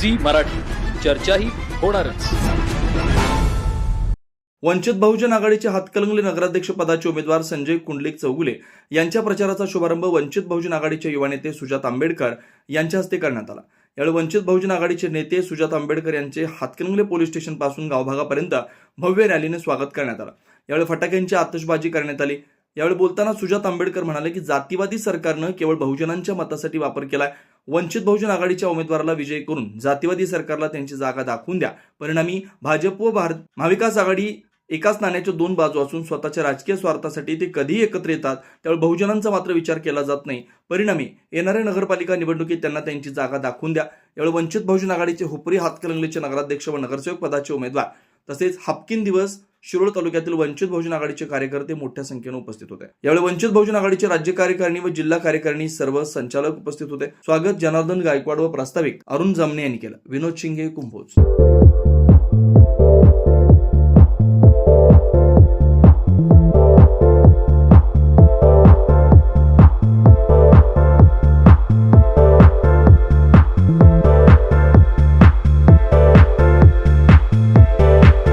Zee Marathi. चर्चाही होणारच. वंचित बहुजन आघाडीचे हातकलंगले नगराध्यक्ष पदाचे उमेदवार संजय कुंडलिक चौगुले यांच्या प्रचाराचा शुभारंभ वंचित बहुजन आघाडीचे युवा नेते सुजात आंबेडकर यांच्या हस्ते करण्यात आला. यावेळी वंचित बहुजन आघाडीचे नेते सुजात आंबेडकर यांचे हातकलंगले पोलीस स्टेशनपासून गावभागापर्यंत भव्य रॅलीने स्वागत करण्यात आलं. यावेळी फटाक्यांची आतषबाजी करण्यात आली. यावेळी बोलताना सुजात आंबेडकर म्हणाले की जातीवादी सरकारनं केवळ बहुजनांच्या मतासाठी वापर केलाय. वंचित बहुजन आघाडीच्या उमेदवाराला विजयी करून जातीवादी सरकारला त्यांची जागा दाखवून द्या. परिणामी भाजप व भारत महाविकास आघाडी एकाच नाण्याच्या दोन बाजू असून स्वतःच्या राजकीय स्वार्थासाठी ते कधीही एकत्र येतात. त्यावेळी बहुजनांचा मात्र विचार केला जात नाही. परिणामी येणाऱ्या नगरपालिका निवडणुकीत त्यांना त्यांची जागा दाखवून द्या. यावेळी वंचित बहुजन आघाडीचे हुपरी हातकलंगलीचे नगराध्यक्ष व नगरसेवक पदाचे उमेदवार तसेच हापकिन दिवस शिरोळ तालुक्यातील वंचित बहुजन आघाडीचे कार्यकर्ते मोठ्या संख्येने उपस्थित होते. यावेळी वंचित बहुजन आघाडीचे राज्य कार्यकारिणी व जिल्हा कार्यकारिणी सर्व संचालक उपस्थित होते. स्वागत जनार्दन गायकवाड व प्रास्ताविक अरुण जमणे यांनी केलं. विनोद शिंगे कुंभोज.